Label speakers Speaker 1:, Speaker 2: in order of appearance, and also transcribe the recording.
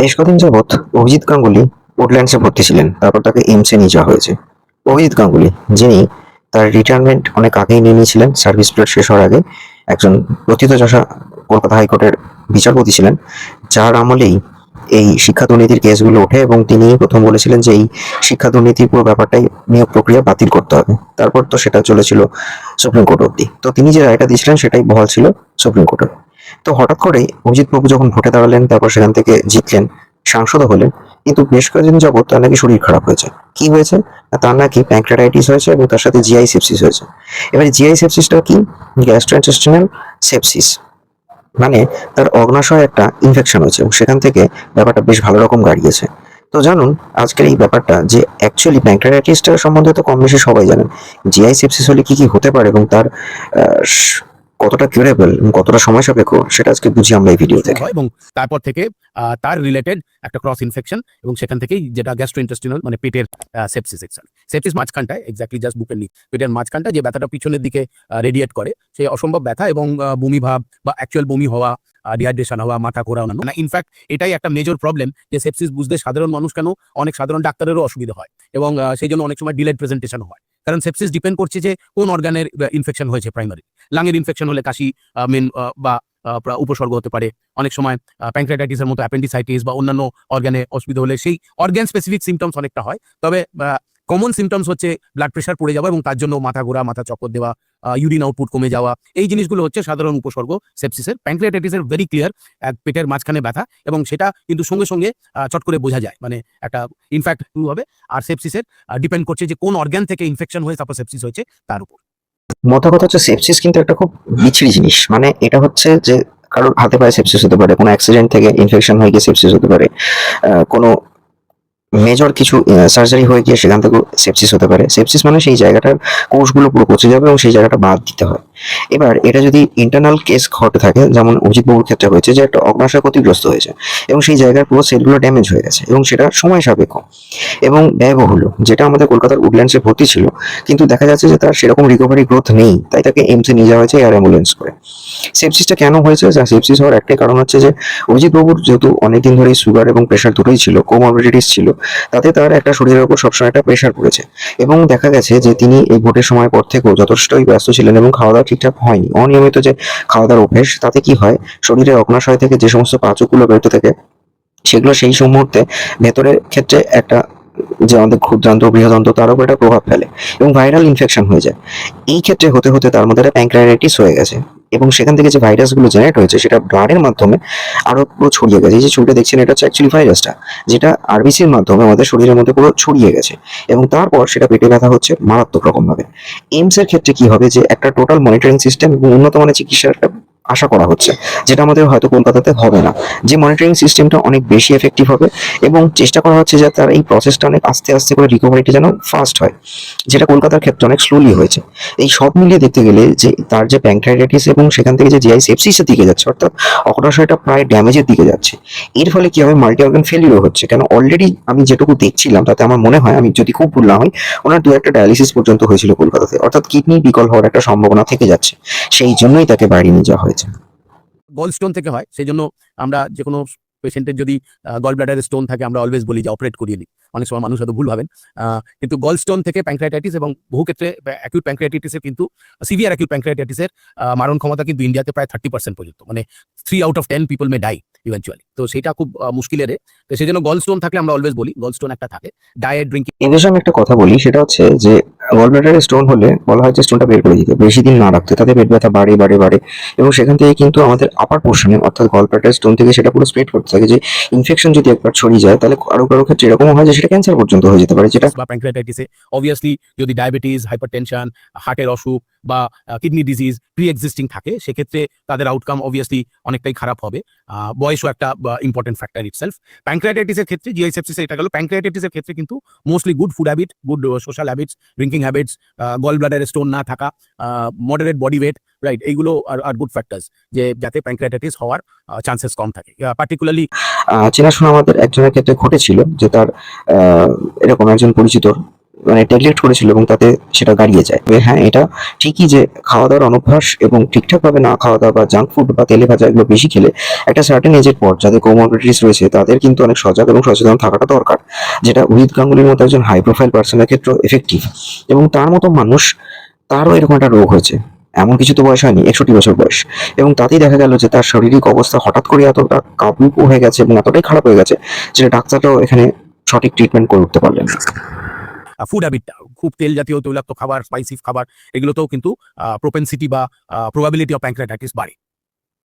Speaker 1: বেশ কদিন যাবৎ অভিজিৎ গাঙ্গুলি উডল্যান্ডসে ভর্তি ছিলেন, তারপর তাকে এইমসে নিয়ে যাওয়া হয়েছে। অভিজিৎ গাঙ্গুলি, যিনি তার রিটায়ারমেন্ট অনেক আগেই নিয়ে নিয়েছিলেন সার্ভিস পিরিয়ড শেষ হওয়ার আগে একজন প্রথিতযশা কলকাতা হাইকোর্টের বিচারপতি ছিলেন, যার আমলেই এই শিক্ষা দুর্নীতির কেসগুলো ওঠে এবং তিনি প্রথম বলেছিলেন যে এই শিক্ষা দুর্নীতির পুরো ব্যাপারটাই নিয়োগ প্রক্রিয়া বাতিল করতে হবে। তারপর তো সেটা চলেছিল সুপ্রিম কোর্ট অব্দি তো তিনি যে রায়টা দিয়েছিলেন সেটাই বহাল ছিল সুপ্রিম কোর্টে তো হঠাৎ করেই অভিজিৎ বাবু যখন ভোটে দাঁড়ালেন, তারপর সেখান থেকে জিতলেন, সাংসদও হলেন। কিন্তু বেশ কয়েকদিন যাবত তার নাকি শরীর খারাপ হয়েছে। কি হয়েছে? তার নাকি প্যাঙ্ক্রাটাইটিস হয়েছে এবং তার সাথে জিআই সেপসিস হয়েছে। এবার জিআই সেপসিসটা কি? গ্যাস্ট্রোইন্টেস্টিনাল সেপসিস মানে তার অগ্নাশয় একটা ইনফেকশন হয়েছে এবং সেখান থেকে ব্যাপারটা বেশ ভালো রকম গাড়িয়েছে। তো জানুন, আজকের এই ব্যাপারটা যে অ্যাকচুয়ালি প্যাঙ্ক্রাটাইটিসটা সম্বন্ধে তো কম বেশি সবাই জানেন। জিআই সেপসিস হলে কি কি হতে পারে এবং তার কতটা কিউরেবল এবং কতটা সময় সাপেক্ষ সেটা আজকে বুঝি আমরা এই ভিডিও থেকে।
Speaker 2: এবং তারপর থেকে আহ, তার রিলেটেড একটা ক্রস ইনফেকশন এবং সেখান থেকেই যেটা গ্যাস্ট্রোইন্টেস্টিনাল মানে পেটের সেপসিস সেকশন সেপসিস মাঝখানটায় এক্স্যাক্টলি জাস্ট বুকের নি পেটের মাঝখানটা যে ব্যথাটা পিছনের দিকে রেডিয়েট করে সেই অসম্ভব ব্যথা এবং বমি ভাব বা অ্যাকচুয়াল বমি হওয়া ডিহাইড্রেশন হওয়া, মাথা ঘোরা না ইনফ্যাক্ট এটাই একটা মেজর প্রবলেম যে সেপসিস বুঝতে সাধারণ মানুষ কেন অনেক সাধারণ ডাক্তারেরও অসুবিধা হয়। এবং সেই জন্য অনেক সময় ডিলেড প্রেজেন্টেশন হয়। কারণ সেপসিস ডিপেন্ড করছে যে কোন অর্গানের ইনফেকশন হয়েছে প্রাইমারি লাঙের ইনফেকশন হলে কাশি মেন বা উপসর্গ হতে পারে। অনেক সময় প্যাঙ্ক্রাইটাইটিসের মতো অ্যাপেন্ডিসাইটিস বা অন্যান্য অর্গানে অসুবিধা হলে সেই অর্গান স্পেসিফিক সিমটমস অনেকটা হয়। তবে কমন সিমটমস হচ্ছে ব্লাড প্রেশার পড়ে যাওয়া এবং তার জন্য মাথা ঘোরা, মাথা চক্কর দেওয়া ইউরিন আউটপুট কমে যাওয়া। এই জিনিসগুলো হচ্ছে সাধারণ উপসর্গ সেপসিসের প্যাঙ্ক্রিয়াটাইটিসের ভেরি ক্লিয়ার এক পেটের মাঝখানে ব্যথা এবং সেটা কিন্তু সঙ্গে সঙ্গে চট করে বোঝা যায়। মানে একটা ইনফ্যাক্ট শুরু হবে। আর সেপসিসের ডিপেন্ড করছে যে কোন অর্গান থেকে ইনফেকশন হয়ে তারপর সেপসিস হয়েছে তার উপর।
Speaker 1: মোটা কথা হচ্ছে সেপসিস কিন্তু একটা খুব বিচ্ছিরি জিনিস। মানে এটা হচ্ছে যে কারোর হাতে পায়ে সেপসিস হতে পারে, কোনো অ্যাক্সিডেন্ট থেকে ইনফেকশন হয়ে গিয়ে সেপসিস হতে পারে। কোনো মেজর কিছু সার্জারি হয়ে গিয়ে সেখান থেকে সেপসিস হতে পারে। সেপসিস মানে সেই জায়গাটার কোষগুলো পুরো পচে যাবে এবং সেই জায়গাটা বাদ দিতে হয়। এবার এটা যদি ইন্টারনাল কেস ঘটে থাকে, যেমন অজিত বাবুর ক্ষেত্রে হয়েছে যে একটা অগ্নাশয় ক্ষতিগ্রস্ত হয়েছে এবং সেই জায়গার পুরো সেলগুলো ড্যামেজ হয়ে গেছে এবং সেটা সময় সাপেক্ষ এবং ব্যয়বহুল, যেটা আমাদের কলকাতার উডল্যান্ডসে ভর্তি ছিল, কিন্তু দেখা যাচ্ছে যে তার সেরকম রিকভারি গ্রোথ নেই, তাই তাকে এমসে নিয়ে যাওয়া হয়েছে এয়ার অ্যাম্বুলেন্স করে। সেপসিসটা কেন হয়েছে? সেপসিস হওয়ার একটাই কারণ হচ্ছে যে অভিজিৎ বাবুর যেহেতু অনেকদিন ধরেই সুগার এবং প্রেশার দুটোই ছিল কোমরবিডিটিস ছিল তাতে তার একটা শরীরের উপর সবসময় একটা প্রেশার পড়েছে। এবং দেখা গেছে যে তিনি এই ভোটের সময় পর থেকেও যথেষ্টই ব্যস্ত ছিলেন এবং খাওয়া দাওয়া ঠিকঠাক হয়নি। অনিয়মিত যে খাওয়া দাওয়ার অভ্যেস, তাতে কি হয়? শরীরের অগ্নাশয় থেকে যে সমস্ত পাচকগুলো বেরোতে থাকে, সেগুলো সেই মুহূর্তে ভেতরের ক্ষেত্রে একটা যে আমাদের ক্ষুদ্রান্ত, বৃহদন্ত, তার উপর একটা প্রভাব ফেলে এবং ভাইরাল ইনফেকশন হয়ে যায়। এই ক্ষেত্রে হতে হতে তার মধ্যে একটা প্যাঙ্ক্রাইটিস হয়ে গেছে। এবং সেখান থেকে যে ভাইরাসগুলো জেনারেট হয়েছে, সেটা ব্লাডের মাধ্যমে আরও পুরো ছড়িয়ে গেছে। এই যে ছবিটা দেখছেন, এটা হচ্ছে অ্যাকচুয়ালি ভাইরাসটা যেটা আরবিসির মাধ্যমে আমাদের শরীরের মধ্যে পুরো ছড়িয়ে গেছে। এবং তারপর সেটা পেটে ব্যথা হচ্ছে মারাত্মক রকমভাবে। এইমসের ক্ষেত্রে কি হবে? যে একটা টোটাল মনিটরিং সিস্টেম এবং উন্নত মানের চিকিৎসার একটা আশা করা হচ্ছে, যেটা আমাদের হয়তো কলকাতাতে হবে না। যে মনিটরিং সিস্টেমটা অনেক বেশি এফেক্টিভ হবে এবং চেষ্টা করা হচ্ছে যে তার এই প্রসেসটা অনেক আস্তে আস্তে করে রিকভারিটা যেন ফাস্ট হয়, যেটা কলকাতার ক্ষেত্রে অনেক স্লোলি হয়েছে। এই সব মিলিয়ে দেখতে গেলে যে তার যে প্যাঙ্ক্রাইটাইটিস এবং সেখান থেকে যে জিআই সেপসিসের দিকে যাচ্ছে, অর্থাৎ অগ্নাশয়টা প্রায় ড্যামেজের দিকে যাচ্ছে। এর ফলে কি হবে? মাল্টি অর্গান ফেলিওর হচ্ছে। কেন? অলরেডি আমি যেটুকু দেখছিলাম, তাতে আমার মনে হয়, আমি যদি খুব ভুল না হয় ওনার দু একটা ডায়ালিসিস পর্যন্ত হয়েছিল কলকাতাতে। অর্থাৎ কিডনি বিকল হওয়ার একটা সম্ভাবনা থেকে যাচ্ছে। সেই জন্যই তাকে বাইরে নিয়ে যাওয়া হয়েছে
Speaker 2: গল স্টোন থেকে হয় সেই জন্য আমরা যে কোনো পেশেন্টের যদি গল ব্লাডারের স্টোন থাকে, আমরা অলওয়েজ বলি যে অপারেট করিয়ে নিই অনেক সময় মানুষ হয়তো ভুল ভাবেন। কিন্তু গল স্টোন থেকে প্যাঙ্ক্রাইটাইটিস এবং বহু ক্ষেত্রে অ্যাকিউট প্যাঙ্ক্রাইটাইটিসের কিন্তু সিভিয়ার অ্যাকিউট প্যাঙ্ক্রাইটাইটিসের মারণ ক্ষমতা কিন্তু ইন্ডিয়াতে প্রায় থার্টি পার্সেন্ট পর্যন্ত। মানে three out of ten people may die eventually তো সেটা খুব মুশকিলের তো সেই জন্য গল স্টোন থাকলে আমরা অলওয়েজ বলি গল স্টোন একটা থাকে। ডায়েট ড্রিঙ্কিং
Speaker 1: বিষয়ে আমি একটা কথা বলি, সেটা হচ্ছে যে গলব্লাডারে স্টোন হলে বলা হয় যে স্টোনটা বের করে দিতে বেশি দিন না রাখতে। তাতে পেট ব্যথা বাড়ে বাড়ে বাড়ে। এবং সেখান থেকে কিন্তু আমাদের আপার পোর্শনে অর্থাৎ গলব্লাডার স্টোন থেকে সেটা পুরো স্প্রেড করতে থাকে যে ইনফেকশন যদি একবার ছড়িয়ে যায়, তাহলে কারও কারও ক্ষেত্রে এরকম হয় যে সেটা ক্যান্সার পর্যন্ত হয়ে যেতে পারে, যেটা
Speaker 2: বা প্যাঙ্ক্রাইটাইটিসে অবভিয়াসলি যদি ডায়াবেটিস হাইপারটেনশন হার্টের অসুখ বা কিডনি ডিজিজ প্রি এক্সিস্টিং থাকে, সেক্ষেত্রে তাদের আউটকাম অবভিয়াসলি অনেকটাই খারাপ হবে। বয়সও একটা ইম্পর্টেন্ট ফ্যাক্টর ইটসেলফ প্যাঙ্ক্রাইটাইটিসের ক্ষেত্রে জিআই এটা গেল। প্যাঙ্ক্রাইটাইটিসের ক্ষেত্রে কিন্তু mostly good food habit good social habits drinking habits gall ব্লাডের স্টোন না থাকা মডারেট বডি ওয়েট রাইট এইগুলো আর আর গুড ফ্যাক্টরস যে, যাতে প্যাঙ্ক্রাইটাইটিস হওয়ার চান্সেস কম থাকে। পার্টিকুলারলি
Speaker 1: চেনাশোনা আমাদের একজনের ক্ষেত্রে ঘটেছিল যে তার এরকম একজন পরিচিত মানে নেগলেক্ট করেছিল এবং তাতে সেটা গাড়িয়ে যায়। হ্যাঁ এটা ঠিকই যে খাওয়া দাওয়ার অনভ্যাস এবং ঠিকঠাকভাবে না খাওয়া দাওয়া বা জাঙ্ক ফুড বা তেলে ভাজা এগুলো বেশি খেলে একটা সার্টেন এজের পর যাদের কোমরবিলিটিস রয়েছে, তাদের কিন্তু অনেক সজাগ এবং সচেতন থাকাটা দরকার, যেটা উদিত গাঙ্গুলির মতো একজন হাই প্রোফাইল পার্সনের ক্ষেত্রে এফেক্টিভ এবং তার মতো মানুষ, তারও এরকম একটা রোগ হয়েছে। এমন কিছু তো বয়স হয়নি, একষট্টি বছর বয়স। এবং তাতেই দেখা গেল যে তার শারীরিক অবস্থা হঠাৎ করে এতটা কাবু হয়ে গেছে এবং এতটাই খারাপ হয়ে গেছে যেটা ডাক্তাররাও এখানে সঠিক ট্রিটমেন্ট করে উঠতে পারলেন না।
Speaker 2: ফুড হ্যাবিটটা খুব তেল জাতীয় তৈলাক্ত খাবার স্পাইসি খাবার, এগুলোতেও কিন্তু প্রোপেন্সিটি বা প্রবাবিলিটি অফ প্যাঙ্ক্রাইটাইটিস বাড়ে।